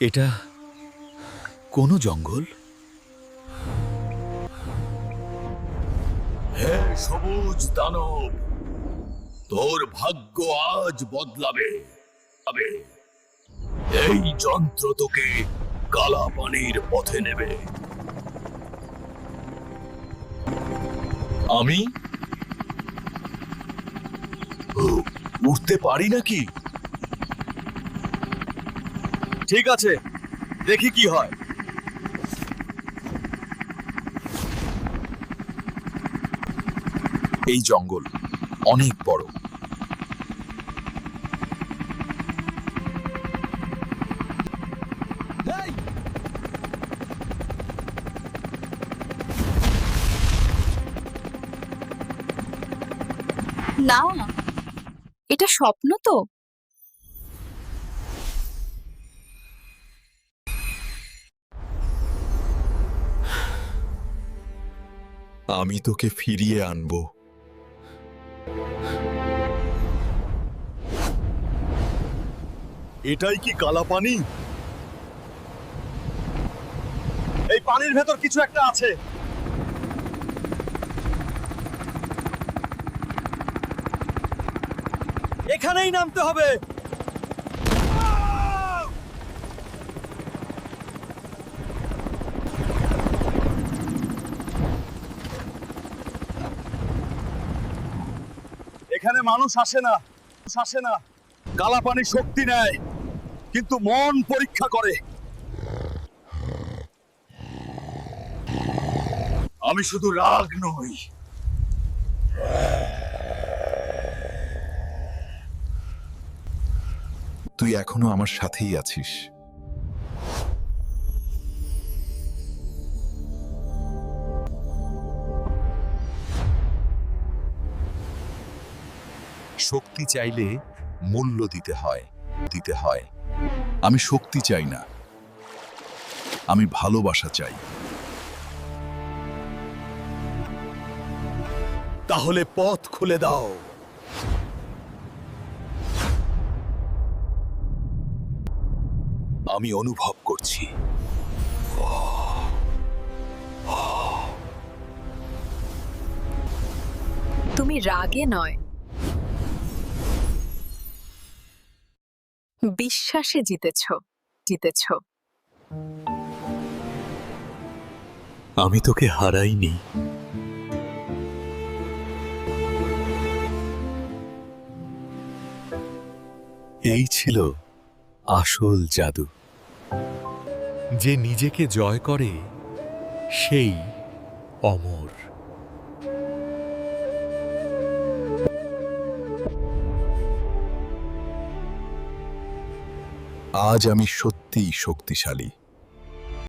এটা কোনো জঙ্গল? হে সবুজ দানব, তোর ভাগ্য আজ বদলাবে। এই যন্ত্র তোকে কালা পানির পথে নেবে। আমি? উঠতে পারি নাকি? ঠিক আছে। দেখি কি হয়। এই জঙ্গল অনেক বড়। না। এটা স্বপ্ন তো? আমি তোকে ফিরিয়ে আনব। এটাই কি কালা পানি? এই পানির ভেতর কিছু একটা আছে। এখানেই নামতে হবে। এখানে মানুষ আসে না আসে না। কালা পানি শক্তি নেয়, কিন্তু মন পরীক্ষা করে। আমি শুধু রাগ নই। তুই এখনও আমার সাথেই আছিস। শক্তি চাইলে মূল্য দিতে হয় দিতে হয়। আমি শক্তি চাই না। আমি ভালোবাসা চাই। তাহলে পথ খুলে দাও। আমি অনুভব করছি। তুমি রাগে নয়। বিশ্বাসে জিতেছ জিতেছ। আমি তোকে হারাইনি। এই ছিল আসল জাদু। যে নিজেকে জয় করে, সেই অমর। আজ আমি সত্যিই শক্তিশালী।